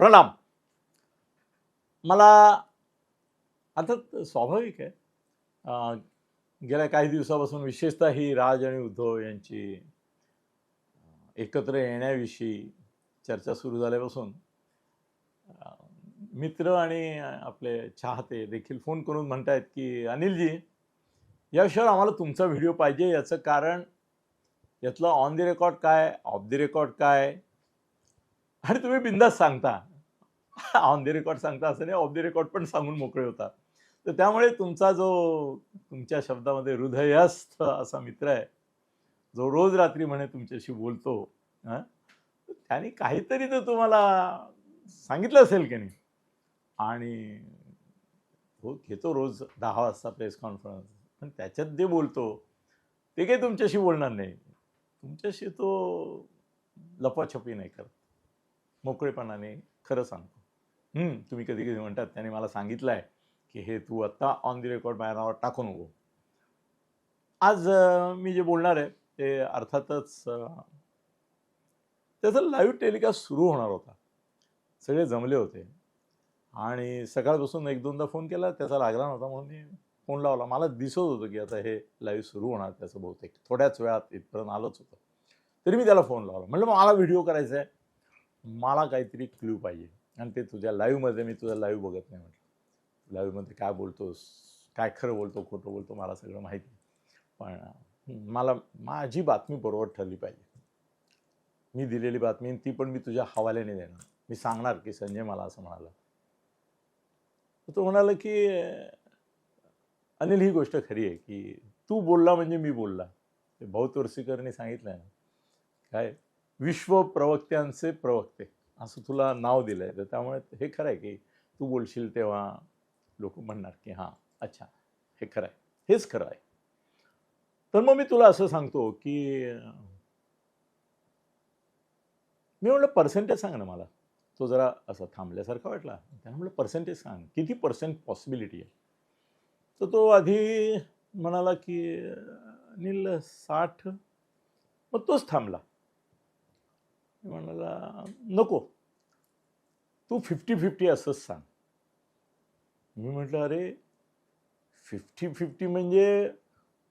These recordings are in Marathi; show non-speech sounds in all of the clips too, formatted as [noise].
प्रणाम. मला आता स्वाभाविक आहे. गेल्या काही दिवसापासून विशेषतः ही राज आणि उद्धव यांची एकत्र येण्याविषयी चर्चा सुरू झाल्यापासून मित्र आणि आपले चाहते देखील फोन करून म्हणतायत की अनिलजी या विषयावर आम्हाला तुमचा व्हिडिओ पाहिजे. याचं कारण यातलं ऑन द रेकॉर्ड काय ऑफ द रेकॉर्ड काय? आणि तुम्ही बिंदास सांगता. ऑन द रेकॉर्ड सांगता असं नाही ऑफ द रेकॉर्ड पण सांगून मोकळे होता तर त्यामुळे तुमचा जो तुमच्या शब्दामध्ये हृदयस्थ असा मित्र आहे जो रोज रात्री म्हणे तुमच्याशी बोलतो हं, त्याने काहीतरी तर तुम्हाला सांगितलं असेल की नाही? आणि हो घेतो रोज दहा वाजता प्रेस कॉन्फरन्स पण त्याच्यात जे बोलतो ते काही तुमच्याशी बोलणार नाही. तुमच्याशी तो लपाछपी नाही करत. मोकळेपणाने खरं सांगतो. तुम्ही कधी कधी म्हणतात त्याने मला सांगितलं आहे की हे तू आत्ता ऑन दी रेकॉर्ड माझ्या नावावर टाकू नको. आज मी जे बोलणार आहे ते अर्थातच त्याचा लाईव्ह टेलिकास्ट सुरू होणार होता. सगळे जमले होते. आणि सकाळपासून एक दोनदा फोन केला त्याचा लागला नव्हता म्हणून मी फोन लावला. मला दिसत होतं की आता हे लाईव्ह सुरू होणार त्याचं बहुतेक थोड्याच वेळात इथपर्यंत आलंच होतं. तरी मी त्याला फोन लावला. म्हटलं मला व्हिडिओ करायचा आहे मला काहीतरी क्ल्यू पाहिजे. आणि ते तुझ्या लाईव्हमध्ये मी तुझा लाईव्ह बघत नाही म्हटलं. लाईव्हमध्ये काय बोलतोस काय खरं बोलतो खोटं बोलतो मला सगळं माहिती पण मला माझी बातमी बरोबर ठरली पाहिजे. मी दिलेली बातमी ती पण मी तुझ्या हवाल्याने देणार. मी सांगणार की संजय मला असं म्हणाला. तो म्हणाला की अनिल ही गोष्ट खरी आहे की तू बोलला म्हणजे मी बोलला. ते भाऊ तोरसीकरने सांगितलं ना. काय? विश्व प्रवक्त्यांचे प्रवक्ते. असं तुला नाव दिलं आहे तर त्यामुळे हे खरं आहे की तू बोलशील तेव्हा लोक म्हणणार की हां अच्छा हे खरं आहे हेच खरं आहे तर मग मी तुला असं सांगतो की मी म्हटलं पर्सेंटेज सांग ना मला. तो जरा असं थांबल्यासारखा वाटला. त्यानं म्हटलं पर्सेंटेज सांग. किती पर्सेंट पॉसिबिलिटी आहे? तर तो आधी म्हणाला की नील साठ. मग तोच थांबला. म्हणाला नको. तू फिफ्टी फिफ्टी असंच सांग. मी म्हटलं अरे फिफ्टी फिफ्टी म्हणजे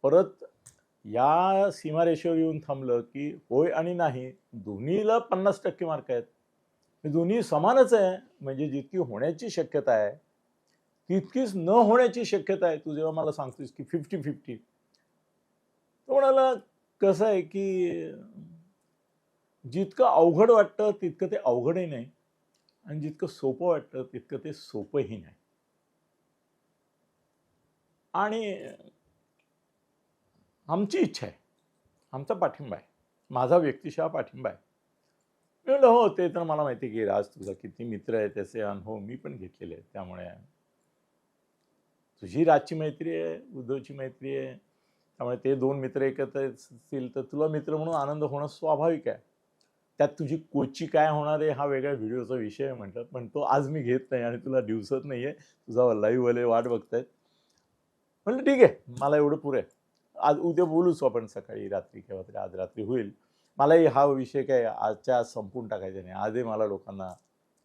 परत या सीमारेषेवर येऊन थांबलं की होय आणि नाही दोन्हीला पन्नास टक्के मार्क आहेत. दोन्ही समानच आहे म्हणजे जितकी होण्याची शक्यता आहे तितकीच न होण्याची शक्यता आहे. तू जेव्हा मला सांगतोस की फिफ्टी फिफ्टी तो म्हणाला कसं आहे की जितकं अवघड वाटतं तितकं ते अवघडही नाही. आणि जितकं सोपं वाटतं तितकं ते सोपंही नाही. आणि आमची इच्छा आहे. आमचा पाठिंबा आहे. माझा व्यक्तिशः पाठिंबा आहे. मी म्हणलं हो ते तर मला माहिती आहे की राज तुझा किती मित्र आहे त्याचे अनुभव मी पण घेतलेले आहेत त्यामुळे. तुझी राजची मैत्री आहे उद्धवची मैत्री आहे. त्यामुळे ते दोन मित्र एकत्र असतील तर तुला मित्र म्हणून आनंद होणं स्वाभाविक आहे. त्यात तुझी कोची काय होणार आहे हा वेगळ्या व्हिडिओचा विषय आहे म्हणतात. पण तो आज मी घेत नाही आणि तुला दिवसत नाही आहे तुझा लाईव्हवाले वाट बघतायत. म्हणलं ठीक आहे मला एवढं पुरे. आहे आज उद्या बोलूच आपण सकाळी रात्री किंवा तरी आज रात्री होईल. मलाही हा विषय काय आजच्या आज संपून टाकायचा नाही. आजही मला लोकांना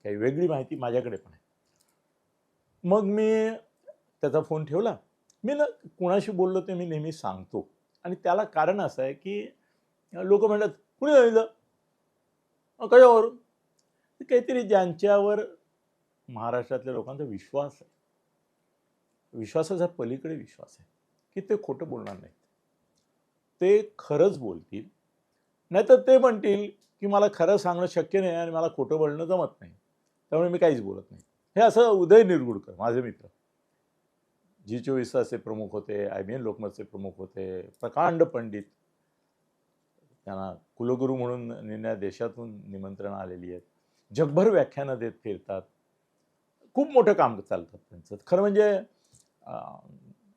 काही वेगळी माहिती माझ्याकडे पण आहे. मग मी त्याचा फोन ठेवला. मी ना कुणाशी बोललो ते मी नेहमी सांगतो. आणि त्याला कारण असं आहे की लोक म्हणतात कुणी सांगितलं? कशावरून काहीतरी ज्यांच्यावर महाराष्ट्रातल्या लोकांचा विश्वास आहे विश्वासाचा पलीकडे विश्वास आहे की ते खोटं बोलणार नाहीत ते खरंच बोलतील नाहीतर ते म्हणतील की मला खरं सांगणं शक्य नाही आणि मला खोटं बोलणं जमत नाही त्यामुळे मी काहीच बोलत नाही हे असं उदय निरगुडकर माझे मित्र जी चोवीस तासचे प्रमुख होते आय बी एन लोकमतचे प्रमुख होते प्रकांड पंडित त्यांना कुलगुरू म्हणून निन्या देशातून निमंत्रण आलेली आहेत. जगभर व्याख्यानं देत फिरतात. खूप मोठं काम चालतात त्यांचं. खरं म्हणजे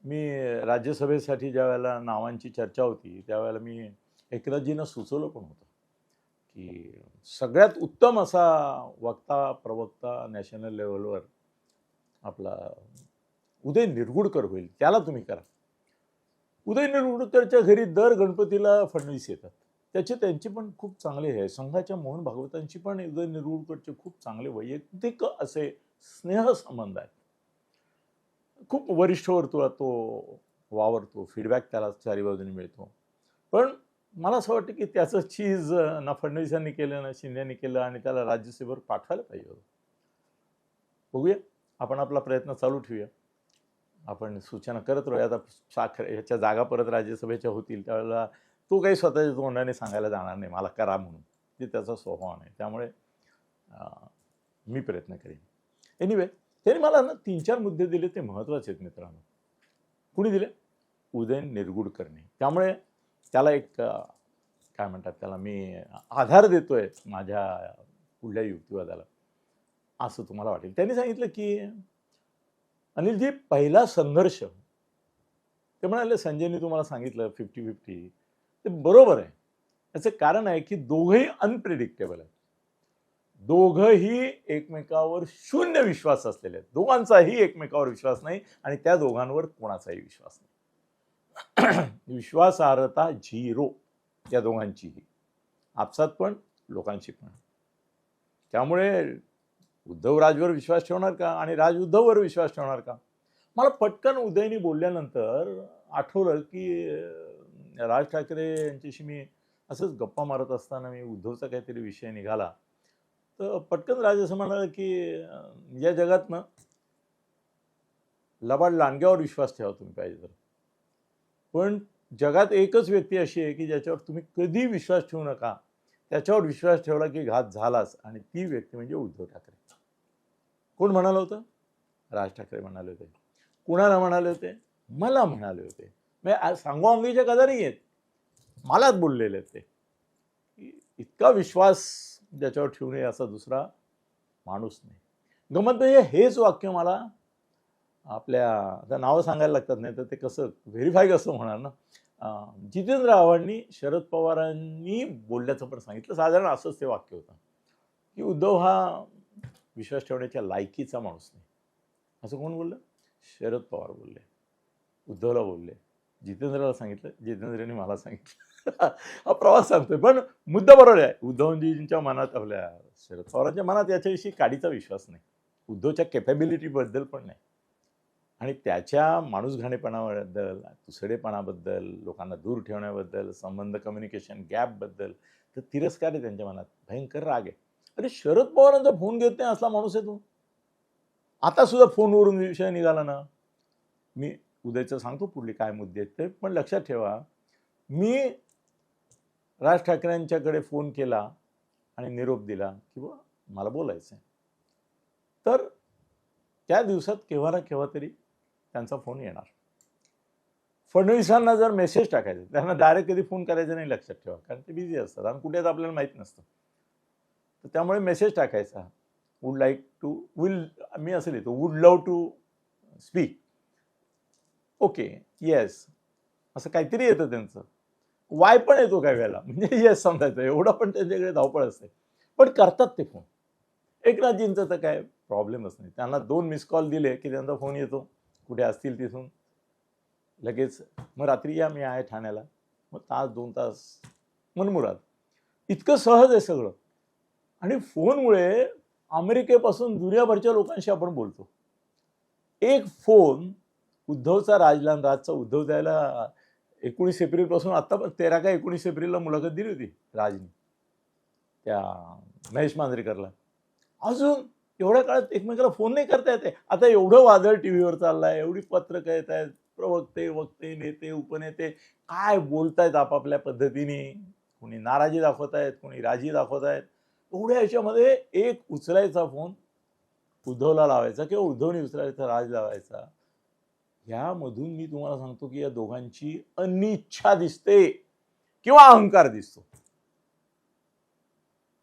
मी राज्यसभेसाठी ज्या वेळेला नावांची चर्चा होती त्यावेळेला मी एकनाथजींना सुचवलं पण होतं की सगळ्यात उत्तम असा वक्ता प्रवक्ता नॅशनल लेवलवर आपला उदय निरगुडकर होईल त्याला तुम्ही करा. उदय निरगुडकरच्या घरी दर गणपतीला फडणवीस येतात. त्याचे त्यांची पण खूप चांगले आहे संघाच्या मोहन भागवतांची पण उदय निरुळकरचे खूप चांगले वैयक्तिक असे स्नेहसंबंध आहेत. खूप वरिष्ठ वर्तुळात तो वावरतो फीडबॅक त्याला चारी बाजूने मिळतो. पण मला असं वाटतं की त्याचं चीज ना फडणवीसांनी केलं ना शिंदेनी केलं आणि त्याला राज्यसभेवर पाठवायला पाहिजे होतं. बघूया. आपण आपला प्रयत्न चालू ठेवूया. आपण सूचना करत राहूया. आता साखर ह्याच्या जागा परत राज्यसभेच्या होतील त्यावेळेला तो काही स्वतःच्या तोंडाने सांगायला जाणार नाही. मला करा म्हणून. ते त्याचा स्वभाव नाही. त्यामुळे मी प्रयत्न करेन. एनिवे त्यांनी मला ना तीन चार मुद्दे दिले. ते महत्त्वाचे आहेत मित्रांनो. कुणी दिले? उदय निरगुडकरने. त्यामुळे त्याला एक काय म्हणतात त्याला मी आधार देतोय माझ्या पुढल्या युक्तिवादाला. असं तुम्हाला वाटेल. त्यांनी सांगितलं की अनिलजी पहिला संघर्ष. ते म्हणाले संजयनी तुम्हाला सांगितलं फिफ्टी फिफ्टी ते बरोबर आहे. याचं कारण आहे की दोघंही अनप्रिडिक्टेबल आहेत. दोघंही एकमेकावर शून्य विश्वास असलेले आहेत. दोघांचाही एकमेकावर विश्वास नाही आणि त्या दोघांवर कोणाचाही विश्वास नाही. [clears throat] विश्वासार्हता झिरो त्या दोघांचीही. आपसात पण लोकांची पण. त्यामुळे उद्धव राजवर विश्वास ठेवणार का आणि राज उद्धववर विश्वास ठेवणार का? मला पटकन उदयनी बोलल्यानंतर आठवलं की राज ठाकरे यांच्याशी मी असंच गप्पा मारत असताना मी उद्धवचा काहीतरी विषय निघाला. तर पटकन राज असं म्हणाला की या जगातनं लबाड लांडग्यावर विश्वास ठेवा तुम्ही पाहिजे तर. पण जगात एकच व्यक्ती अशी आहे की ज्याच्यावर तुम्ही कधी विश्वास ठेवू नका. त्याच्यावर विश्वास ठेवला की घात झालाच आणि ती व्यक्ती म्हणजे उद्धव ठाकरे. कोण म्हणालं होतं? राज ठाकरे म्हणाले होते. कुणाला म्हणाले होते? मला म्हणाले होते. म्हणजे सांगू सांगोआंगीच्या कदा नाही आहेत. मलाच बोललेले आहेत ते. इतका विश्वास ज्याच्यावर ठेवू नये असा दुसरा माणूस नाही. गमत म्हणजे हेच वाक्य मला आपल्या आता नावं सांगायला लागतात नाही तर ते कसं व्हेरीफाय कसं होणार ना? जितेंद्र आव्हाडांनी शरद पवारांनी बोलल्याचं पण सांगितलं. साधारण असंच ते वाक्य होतं. की उद्धव हा विश्वास ठेवण्याच्या लायकीचा माणूस नाही. असं कोण बोललं? शरद पवार बोलले. उद्धवला बोलले. जितेंद्रला सांगितलं जितेंद्रने मला सांगितलं. हा प्रवास सांगतोय. पण मुद्दा बरोबर आहे. उद्धवजींच्या मनात आपल्या शरद पवारांच्या मनात याच्याविषयी काडीचा विश्वास नाही. उद्धवच्या कॅपेबिलिटीबद्दल पण नाही. आणि त्याच्या माणूसघाणेपणाबद्दल तुसडेपणाबद्दल लोकांना दूर ठेवण्याबद्दल संबंध कम्युनिकेशन गॅपबद्दल तर तिरस्कार आहे त्यांच्या मनात. भयंकर राग आहे. अरे शरद पवारांचा फोन घेत नाही असला माणूस आहे तू. आता सुद्धा फोनवरून विषय निघाला ना. मी उद्याचं सांगतो पुढली काय मुद्दे आहेत ते. पण लक्षात ठेवा मी राज ठाकरेंच्याकडे फोन केला आणि निरोप दिला किंवा मला बोलायचं आहे तर त्या दिवसात केव्हा ना केव्हा तरी त्यांचा फोन येणार. फडणवीसांना जर मेसेज टाकायचा त्यांना डायरेक्ट कधी फोन करायचा नाही लक्षात ठेवा कारण ते बिझी असतात आणि कुठे आपल्याला माहीत नसतं. तर त्यामुळे मेसेज टाकायचा. वूड लाईक टू विल मी असं लिहितो would love to speak okay yes असं काहीतरी येतं त्यांचं. वाय पण येतो काही वेळेला. म्हणजे येस समजायचं. एवढं पण त्यांच्याकडे धावपळ असते. पण करतात ते फोन एकनाथजींचा तर काय प्रॉब्लेमच नाही. त्यांना दोन मिस कॉल दिले की त्यांचा फोन येतो. कुठे असतील तिथून. लगेच मग रात्री या मी आहे ठाण्याला. मग तास दोन तास मनमुराद इतकं सहज आहे सगळं. आणि फोनमुळे अमेरिकेपासून दुनियाभरच्या लोकांशी आपण बोलतो. एक फोन उद्धवचा राजलान राजचा उद्धव द्यायला एकोणीस एप्रिलपासून आत्ता तेरा का एकोणीस एप्रिलला मुलाखत दिली होती राजनी त्या महेश मांजरेकरला. अजून एवढ्या काळात एकमेकाला फोन नाही करता येते आता एवढं वादळ टी व्हीवर चाललंय एवढी पत्रकं येत आहेत प्रवक्ते वक्ते नेते उपनेते काय बोलतायत आपापल्या पद्धतीने? कोणी नाराजी दाखवत आहेत कोणी राजी दाखवत आहेत. एवढ्या याच्यामध्ये एक उचलायचा फोन उद्धवला लावायचा किंवा उद्धवने उचलायचा राज लावायचा. ह्यामधून मी तुम्हाला सांगतो की या दोघांची अनिच्छा दिसते किंवा अहंकार दिसतो.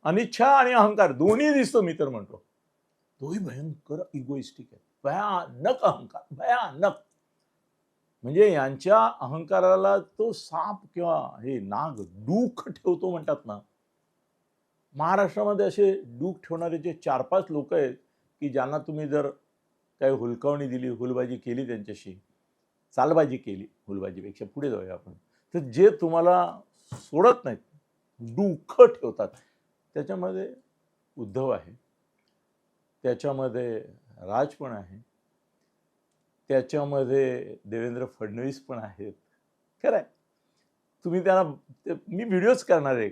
अनिच्छा आणि अहंकार दोन्ही दिसतो मी तर म्हणतो. तोही भयंकर इगोइस्टिक आहे. भयानक अहंकार भयानक. म्हणजे यांच्या अहंकाराला तो साप किंवा हे नाग डूख ठेवतो म्हणतात ना. महाराष्ट्रामध्ये असे डूख ठेवणारे जे चार पाच लोक आहेत की ज्यांना तुम्ही जर काही हुलकावणी दिली हुलबाजी केली त्यांच्याशी. चालबाजी केली हुलबाजीपेक्षा. पुढे जाऊया आपण. तर जे तुम्हाला सोडत नाहीत दुःख ठेवतात त्याच्यामध्ये उद्धव आहे. त्याच्यामध्ये राज पण आहे. त्याच्यामध्ये देवेंद्र फडणवीस पण आहेत. खरं आहे. तुम्ही त्यांना मी व्हिडिओज करणार आहे.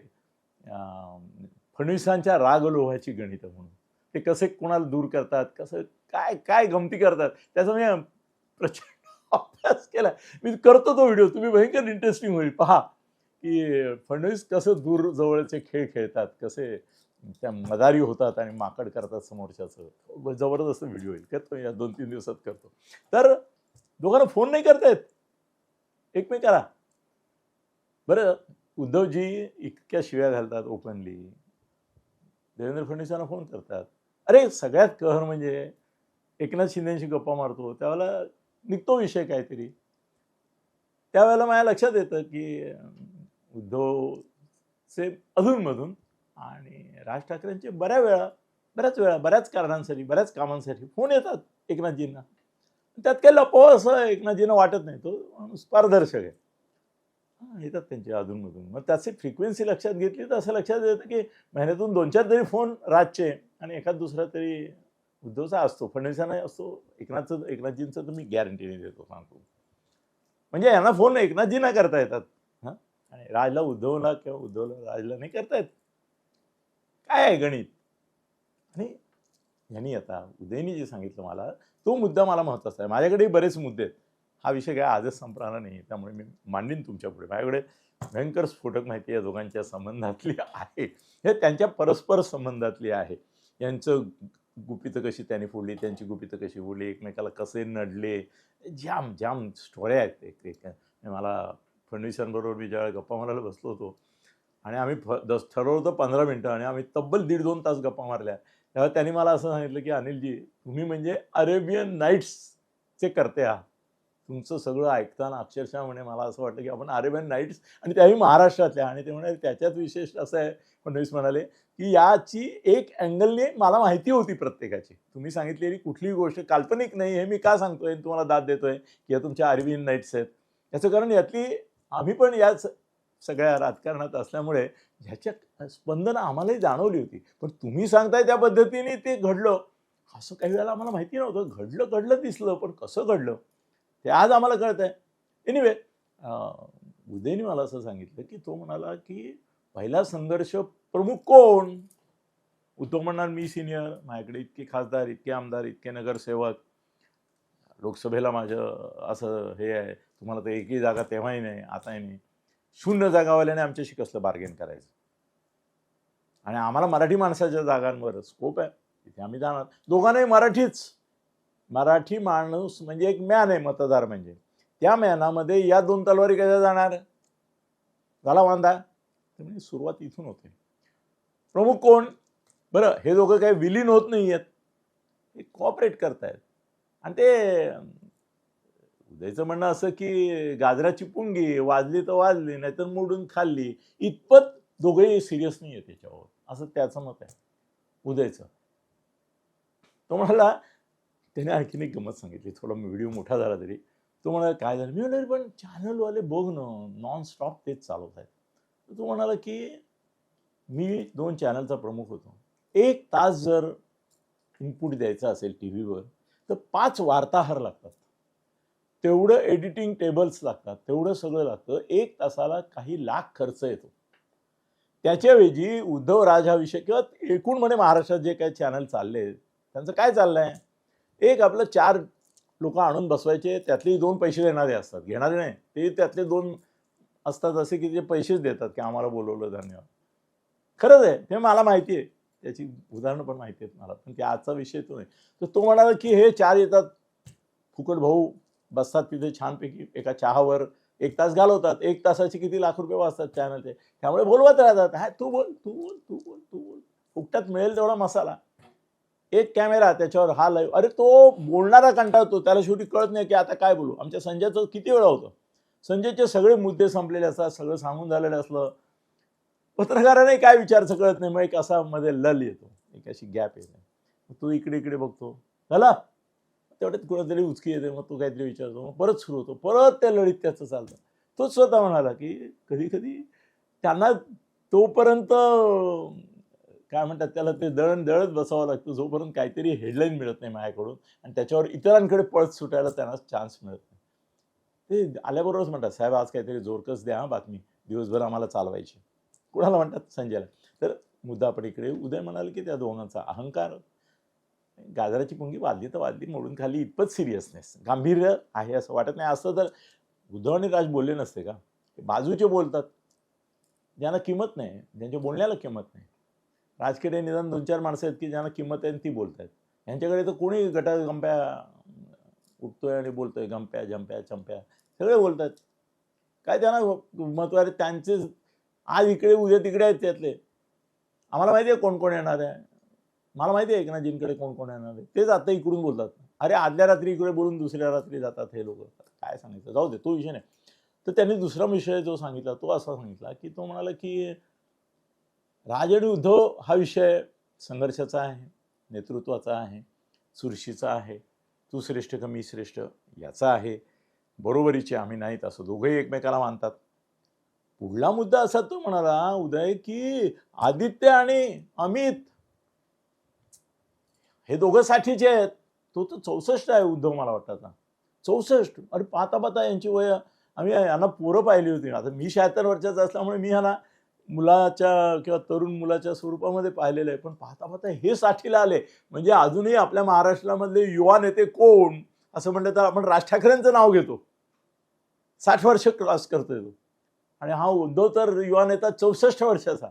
फडणवीसांच्या राग लोहाची गणितं म्हणून. ते कसे कोणाला दूर करतात कसं काय काय गमती करतात? त्याचा मी प्रचंड [laughs] अभ्यास केला मी करतो तो व्हिडिओ. तुम्ही भयंकर इंटरेस्टिंग होईल. पहा की फडणवीस कसं दूर जवळचे खेळ खेळतात कसे त्या मदारी होतात आणि माकड करतात समोरच्याचं. जबरदस्त व्हिडिओ येईल. करतो या दोन तीन दिवसात करतो. तर दोघांना फोन नाही करतायत. एकमेकाला बरं उद्धवजी इतक्या शिव्या घालतात ओपनली देवेंद्र फडणवीसांना फोन करतात. अरे सगळ्यात कहर म्हणजे एकनाथ शिंदेशी गप्पा मारतो त्यावेळेला निघतो विषय काहीतरी. त्यावेळेला माझ्या लक्षात येतं की उद्धवचे अधूनमधून आणि राज ठाकरेंचे बऱ्या वेळा बऱ्याच वेळा बऱ्याच कारणांसाठी बऱ्याच कामांसाठी फोन येतात एकनाथजींना. त्यात काही लपव असं एकनाथजींना वाटत नाही तो माणूस पारदर्शक आहे. येतात त्यांचे अधूनमधून. मग त्याची फ्रिक्वेन्सी लक्षात घेतली तर असं लक्षात येतं की महिन्यातून दोन चार तरी फोन राजचे आणि एखाद दुसरा तरी उद्धवचा असतो फडणवीसांना असतो एकनाथचं एकनाथजींचं तर मी गॅरंटीने देतो सांगतो. म्हणजे यांना फोन एकनाथजींना करता येतात. हां? आणि राजला उद्धवला किंवा उद्धवला राजला नाही करता येत. काय आहे गणित? आणि यांनी आता उदयनी जे सांगितलं मला तो मुद्दा मला महत्त्वाचा आहे. माझ्याकडेही बरेच मुद्दे आहेत. हा विषय काय आजच संपणार नाही त्यामुळे मी मांडीन तुमच्यापुढे. माझ्याकडे भयंकर स्फोटक माहिती या दोघांच्या संबंधातली आहे. हे त्यांच्या परस्पर संबंधातली आहे. यांचं गुपितं कशी त्यांनी फोडली त्यांची गुपितं कशी फोडली एकमेकाला कसे नडले जाम जाम स्टोऱ्या आहेत एक एक मला फडणवीसांबरोबर मी ज्यावेळेला गप्पा मारायला बसलो होतो आणि आम्ही फ दस ठरवलं होतं पंधरा मिनटं आणि आम्ही तब्बल दीड दोन तास गप्पा मारल्या. तेव्हा त्यांनी मला असं सांगितलं की अनिलजी तुम्ही म्हणजे अरेबियन नाईट्सचे करते आहात. तुमचं सगळं ऐकताना अक्षरशः म्हणे मला असं वाटलं की आपण अरेबियन नाईट्स आणि त्याही महाराष्ट्रातल्या. आणि ते म्हणे त्याच्यात विशेष असं आहे. फडणवीस म्हणाले की याची एक अँगलने मला माहिती होती प्रत्येकाची. तुम्ही सांगितलेली कुठलीही गोष्ट काल्पनिक नाही हे मी का सांगतोय तुम्हाला दाद देतोय की तुमच्या अरविंद नाईट्स आहेत. याचं कारण यातली आम्ही पण याच सगळ्या राजकारणात असल्यामुळे ह्याच्या स्पंदनं आम्हालाही जाणवली होती. पण तुम्ही सांगताय त्या पद्धतीने ते घडलं. असं काही वेळेला आम्हाला माहिती नव्हतं. घडलं घडलं दिसलं पण कसं घडलं? ते आज आम्हाला कळत आहे एनिवे उदयने मला असं सांगितलं की तो म्हणाला की पहिला संघर्ष प्रमुख कोण? उद्धव म्हणणार मी सिनियर माझ्याकडे इतके खासदार इतके आमदार इतके नगरसेवक. लोकसभेला माझं असं हे आहे तुम्हाला तर एकही जागा तेव्हाही नाही आताही नाही. शून्य जागावाल्याने आमच्याशी कसलं बार्गेन करायचं? आणि आम्हाला मराठी माणसाच्या जागांवर स्कोप आहे तिथे आम्ही जाणार. दोघांनाही मराठीच. मराठी माणूस म्हणजे एक मॅन आहे मतदार म्हणजे. त्या मॅनामध्ये या दोन तलवारी कशा जाणार? झाला वांदा. तर म्हणजे सुरुवात इथून होते. प्रमुख कोण? बरं हे दोघं काही विलीन होत नाही आहेत हे कॉपरेट करतायत. आणि ते उदयचं म्हणणं असं की गाजराची पुंगी वाजली तर वाजली नाहीतर मोडून खाल्ली. इतपत दोघंही सिरियस नाही आहे त्याच्यावर असं त्याचं मत आहे. उदयचं. तो म्हणाला त्याने आणखीन एक गमत सांगितली. थोडा व्हिडिओ मोठा झाला तरी. तो म्हणाला काय झालं? मी म्हणाले पण चॅनलवाले बघ ना नॉन स्टॉप तेच चालवत आहेत तो म्हणाला की मी दोन चॅनलचा प्रमुख होतो. एक तास जर इनपुट द्यायचा असेल टी व्हीवर तर पाच वार्ताहर लागतात. तेवढं एडिटिंग टेबल्स लागतात तेवढं सगळं लागतं. एक तासाला काही लाख खर्च येतो. त्याच्याऐवजी उद्धव राज हा विषय किंवा एकूण म्हणे महाराष्ट्रात जे काही चॅनल चालले त्यांचं काय चाललं आहे एक आपलं चार लोक आणून बसवायचे त्यातले दोन पैसे देणारे असतात. घेणारे नाही. ते त्यातले दोन असतात असे की जे पैसेच देतात की आम्हाला बोलवलं धन्यवाद. खरंच आहे. ते मला माहिती आहे. त्याची उदाहरणं पण माहिती आहेत मला. पण ते आजचा विषय तो नाही. तर तो म्हणाला की हे चार येतात. फुकट भाऊ बसतात तिथे छानपैकी. एका चहावर एक तास घालवतात. एक तासाचे किती लाख रुपये वाचतात चॅनलचे त्यामुळे बोलवत राहतात. हा तू बोल तू बोल तू बोल तू बोल. फुकटात मिळेल तेवढा मसाला. एक कॅमेरा त्याच्यावर हा लाईव्ह अरे तो बोलणारा कंटाळतो. त्याला शेवटी कळत नाही की आता काय बोलू. आमच्या संजयचं किती वेळा होतं? संजयचे सगळे मुद्दे संपलेले असतात. सगळं सांगून झालेलं असलं. पत्रकाराने काय विचारचं कळत नाही. मग एक असा मध्ये लल येतो. एक अशी गॅप येते. तो इकडे इकडे बघतो. झाला तेवढ्यात कुणातरी उचकी येते. मग तो काहीतरी विचारतो. मग परत सुरू होतो. परत त्या लढीत त्याचं चालतं. तोच स्वतः म्हणाला की कधी कधी त्यांना तोपर्यंत काय म्हणतात त्याला ते दळण दळत बसावं लागतं. जोपर्यंत काहीतरी हेडलाईन मिळत नाही माझ्याकडून. आणि त्याच्यावर इतरांकडे पळत सुटायला त्यांना चान्स मिळत नाही. ते आल्याबरोबरच म्हणतात साहेब आज काहीतरी जोरकस द्या हा बातमी. दिवसभर आम्हाला चालवायची. कुणाला म्हणतात? संजयला. तर मुद्दा आपण इकडे उदय म्हणाल की त्या दोघांचा अहंकार गाजराची पुंगी वाजली तर वाजली मोडून खाली इतपत सिरियसनेस गांभीर्य आहे असं वाटत नाही. असं तर उद्धव आणि राज बोलले नसते का? ते बाजूचे बोलतात. ज्यांना किंमत नाही ज्यांच्या बोलण्याला किंमत नाही. राजकीय निदान दोन चार माणसं आहेत की ज्यांना किंमत आहे आणि ती बोलत आहेत यांच्याकडे तर कोणी गटा गंप्या उठतोय आणि बोलतोय? गंप्या जंप्या चंप्या सगळे बोलतात काय त्यांना महत्त्व आहे? त्यांचे आज इकडे उद्या तिकडे आहेत त्यातले. आम्हाला माहिती आहे कोण कोण येणार आहे. मला माहिती आहे एकनाथजींकडे कोण कोण येणार आहे. तेच आता इकडून बोलतात. अरे आदल्या रात्री इकडे बोलून दुसऱ्या रात्री जातात हे लोक. काय सांगितलं जाऊ दे तो विषय नाही. तर त्यांनी दुसरा विषय जो सांगितला तो असा सांगितला की तो म्हणाला की राज आणि उद्धव हा विषय संघर्षाचा आहे नेतृत्वाचा आहे चुरशीचा आहे तू श्रेष्ठ का मी श्रेष्ठ याचा आहे. बरोबरीचे आम्ही नाहीत असं दोघंही एकमेकाला मानतात. पुढला मुद्दा असा तो म्हणाला उदय की आदित्य आणि अमित हे दोघं साठीचे आहेत तो तर चौसष्ट आहे उद्धव मला वाटतं आता. चौसष्ट. अरे पाहता पाहता यांची वय आम्ही यांना पोरं पाहिली होती. आता मी शहात्तर वर्षाचा असल्यामुळे मी ह्यांना मुलाच्या किंवा तरुण मुलाच्या स्वरूपामध्ये पाहिलेलं आहे. पण पाहता पाहता हे साठीला आले. म्हणजे अजूनही आपल्या महाराष्ट्रामधले युवा नेते कोण? असं म्हणलं तर आपण राज ठाकरेंचं नाव घेतो. साठ वर्ष क्रॉस करतोय तो. आणि हा उद्धव तर युवा नेता चौसष्ट वर्षाचा.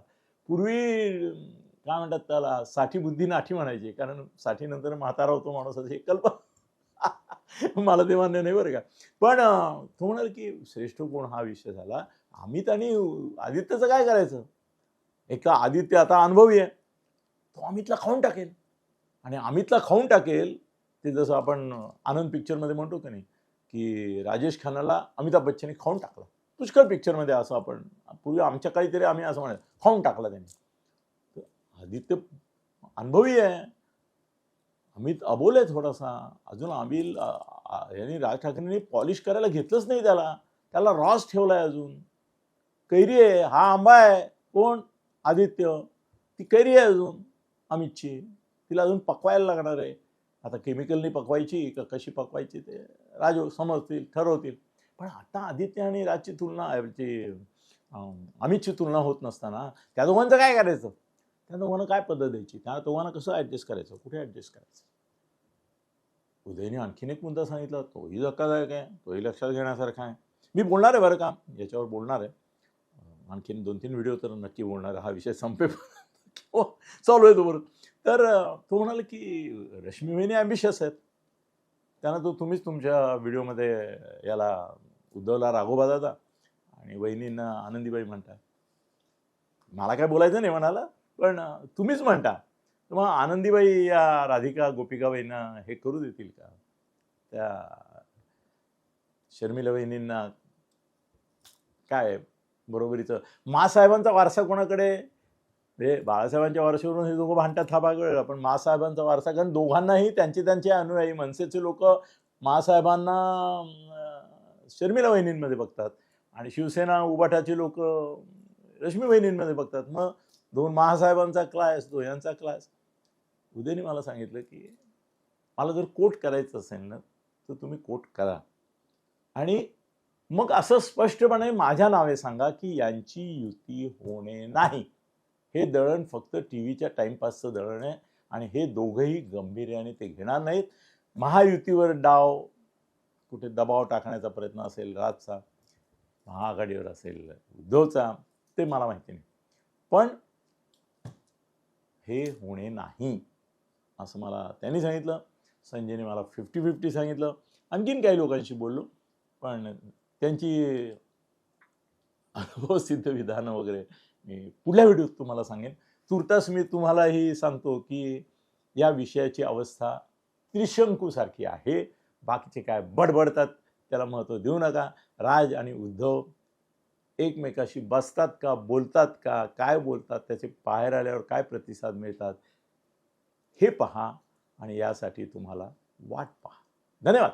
पूर्वी काय म्हणतात त्याला साठी बुद्धी नाठी म्हणायची. कारण साठीनंतर म्हातारा होतो माणूस असं हे कल्पना [laughs] मला ते मान्य नाही बरं का. पण तो म्हणाल की श्रेष्ठ कोण हा विषय झाला? अमित आणि आदित्यचं काय करायचं? एका आदित्य आता अनुभवी आहे. तो अमितला खाऊन टाकेल. आणि अमितला खाऊन टाकेल ते जसं आपण आनंद पिक्चरमध्ये म्हणतो का नाही की राजेश खानाला अमिताभ बच्चनने खाऊन टाकला. पुष्कळ पिक्चरमध्ये असं आपण पूर्वी आमच्या काळी तरी आम्ही असं म्हणाल खाऊन टाकला त्यांनी. तर आदित्य अनुभवी आहे. अमित अबोल आहे थोडासा. अजून आम्ही यांनी राज ठाकरेंनी पॉलिश करायला घेतलंच नाही त्याला. त्याला रॉस ठेवलाय अजून. कैरी आहे हा आंबा आहे. कोण? आदित्य. ती कैरी आहे अजून अमितची. तिला अजून पकवायला लागणार आहे. आता केमिकलनी पकवायची का कशी पकवायची ते राजू समजतील ठरवतील. पण आता आदित्य आणि राजची तुलना अमितची तुलना होत नसताना त्या दोघांचं काय करायचं? त्या दोघांना काय पद्धत द्यायची? त्या दोघांना कसं ॲडजस्ट करायचं? कुठे ॲडजस्ट करायचं? उदयने आणखीन एक मुद्दा सांगितला तोही धक्कादायक आहे तोही लक्षात घेण्यासारखा आहे. मी बोलणार आहे बरं का? याच्यावर बोलणार आहे. आणखीन दोन तीन व्हिडिओ तर नक्की बोलणार हा विषय संपे हो चालू आहे तोवर तर तो म्हणाला की रश्मी ॲम्बिशियस आहेत. त्यांना तो तुम्हीच तुमच्या व्हिडिओमध्ये याला उद्धवला राघोबा दादा आणि वहिनींना आनंदीबाई म्हणता मला काय बोलायचं नाही म्हणाला पण तुम्हीच म्हणता. तर मग आनंदीबाई या राधिका गोपिकाबाईंना हे करू देतील का? त्या शर्मिला वहिनींना काय बरोबरीचं? मासाहेबांचा वारसा कोणाकडे? म्हणजे बाळासाहेबांच्या वारशावरून हे दोघं भांडतात हा भाग वेगळा पण मासाहेबांचा वारसा कारण दोघांनाही त्यांचे त्यांचे अनुयायी मनसेचे लोक मासाहेबांना शर्मिला वहिनींमध्ये बघतात आणि शिवसेना उबाटाची लोक रश्मी वहिनींमध्ये बघतात. मग दोन महासाहेबांचा क्लास असतो यांचा क्लास उदयने मला सांगितलं की मला जर कोट करायचं असेल ना तर तुम्ही कोट करा. आणि मग असं स्पष्टपणे माझ्या नावे सांगा की यांची युती होणे नाही. हे दळण फक्त टी व्हीच्या टाईमपासचं दळण आहे आणि हे दोघंही गंभीर्याने ते घेणार नाहीत. महायुतीवर डाव कुठे दबाव टाकण्याचा प्रयत्न असेल राजचा महाआघाडीवर असेल उद्धवचा ते मला माहिती नाही. पण हे होणे नाही असं मला त्यांनी सांगितलं. संजयने मला फिफ्टी फिफ्टी सांगितलं. आणखीन काही लोकांशी बोललो पण त्यांची अनुभवसिद्ध विधानं वगैरे मी पुढल्या व्हिडिओत तुम्हाला सांगेन. तुर्तास मी तुम्हालाही सांगतो की या विषयाची अवस्था त्रिशंकूसारखी आहे. बाकीचे काय बडबडतात त्याला महत्त्व देऊ नका. राज आणि उद्धव एकमेकाशी बसतात का बोलतात का काय बोलतात त्याचे बाहेर आल्यावर काय प्रतिसाद मिळतात हे पहा आणि यासाठी तुम्हाला वाट पहा. धन्यवाद.